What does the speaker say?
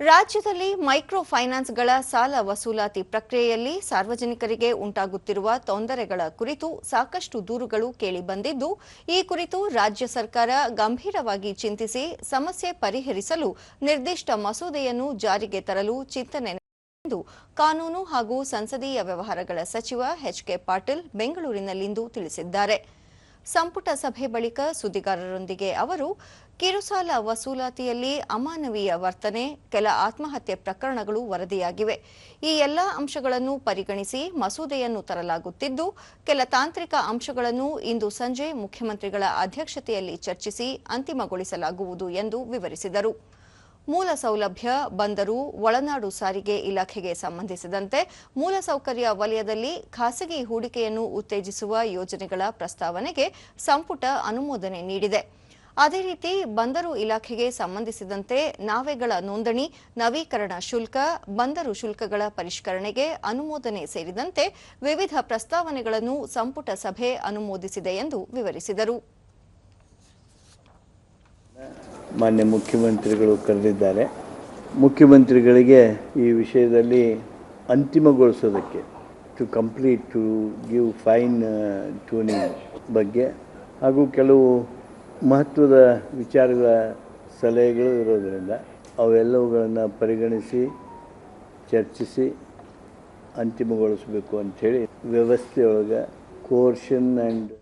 ರಾಜ್ಯದಲ್ಲಿ ಮೈಕ್ರೋ ಫೈನಾನ್ಸ್ಗಳ ಸಾಲ ವಸೂಲಾತಿ ಪ್ರಕ್ರಿಯೆಯಲ್ಲಿ ಸಾರ್ವಜನಿಕರಿಗೆ ಉಂಟಾಗುತ್ತಿರುವ ತೊಂದರೆಗಳ ಕುರಿತು ಸಾಕಷ್ಟು ದೂರುಗಳು ಕೇಳಿಬಂದಿದ್ದು ಈ ಕುರಿತು ರಾಜ್ಯ ಸರ್ಕಾರ ಗಂಭೀರವಾಗಿ ಚಿಂತಿಸಿ ಸಮಸ್ಯೆ ಪರಿಹರಿಸಲು ನಿರ್ದಿಷ್ಟ ಮಸೂದೆಯನ್ನು ಜಾರಿಗೆ ತರಲು ಚಿಂತನೆ ಎಂದು ಕಾನೂನು ಹಾಗೂ ಸಂಸದೀಯ ವ್ಯವಹಾರಗಳ ಸಚಿವ ಎಚ್ಕೆ ಪಾಟೀಲ್ ಬೆಂಗಳೂರಿನಲ್ಲಿಂದು ತಿಳಿಸಿದ್ದಾರೆ. ಸಂಪುಟ ಸಭೆ ಬಳಿಕ ಸುದ್ದಿಗಾರರೊಂದಿಗೆ ಅವರು ಕಿರುಸಾಲ ವಸೂಲಾತಿಯಲ್ಲಿ ಅಮಾನವೀಯ ವರ್ತನೆ, ಕೆಲ ಆತ್ಮಹತ್ಯೆ ಪ್ರಕರಣಗಳು ವರದಿಯಾಗಿವೆ. ಈ ಎಲ್ಲ ಅಂಶಗಳನ್ನು ಪರಿಗಣಿಸಿ ಮಸೂದೆಯನ್ನು ತರಲಾಗುತ್ತಿದ್ದು, ಕೆಲ ತಾಂತ್ರಿಕ ಅಂಶಗಳನ್ನು ಇಂದು ಸಂಜೆ ಮುಖ್ಯಮಂತ್ರಿಗಳ ಅಧ್ಯಕ್ಷತೆಯಲ್ಲಿ ಚರ್ಚಿಸಿ ಅಂತಿಮಗೊಳಿಸಲಾಗುವುದು ಎಂದು ವಿವರಿಸಿದರು. ಮೂಲ ಸೌಲಭ್ಯ ಬಂದರು ಒಳನಾಡು ಸಾರಿಗೆ ಇಲಾಖೆಗೆ ಸಂಬಂಧಿಸಿದಂತೆ ಮೂಲಸೌಕರ್ಯ ವಲಯದಲ್ಲಿ ಖಾಸಗಿ ಹೂಡಿಕೆಯನ್ನು ಉತ್ತೇಜಿಸುವ ಯೋಜನೆಗಳ ಪ್ರಸ್ತಾವನೆಗೆ ಸಂಪುಟ ಅನುಮೋದನೆ ನೀಡಿದೆ. ಅದೇ ರೀತಿ ಬಂದರು ಇಲಾಖೆಗೆ ಸಂಬಂಧಿಸಿದಂತೆ ನಾವೆಗಳ ನೋಂದಣಿ, ನವೀಕರಣ ಶುಲ್ಕ, ಬಂದರು ಶುಲ್ಕಗಳ ಪರಿಷ್ಕರಣೆಗೆ ಅನುಮೋದನೆ ಸೇರಿದಂತೆ ವಿವಿಧ ಪ್ರಸ್ತಾವನೆಗಳನ್ನು ಸಂಪುಟ ಸಭೆ ಅನುಮೋದಿಸಿದೆ ಎಂದು ವಿವರಿಸಿದರು. ಮಾನ್ಯ ಮುಖ್ಯಮಂತ್ರಿಗಳು ಕರೆದಿದ್ದಾರೆ. ಮುಖ್ಯಮಂತ್ರಿಗಳಿಗೆ ಈ ವಿಷಯದಲ್ಲಿ ಅಂತಿಮಗೊಳಿಸೋದಕ್ಕೆ to complete to give fine tuning ಬಗ್ಗೆ ಹಾಗೂ ಕೆಲವು ಮಹತ್ವದ ವಿಚಾರಗಳ ಸಲಹೆಗಳು ಇರೋದರಿಂದ ಅವೆಲ್ಲವುಗಳನ್ನು ಪರಿಗಣಿಸಿ, ಚರ್ಚಿಸಿ ಅಂತಿಮಗೊಳಿಸಬೇಕು ಅಂಥೇಳಿ ವ್ಯವಸ್ಥೆಯೊಳಗೆ ಕೋರ್ಷನ್ ಆ್ಯಂಡ್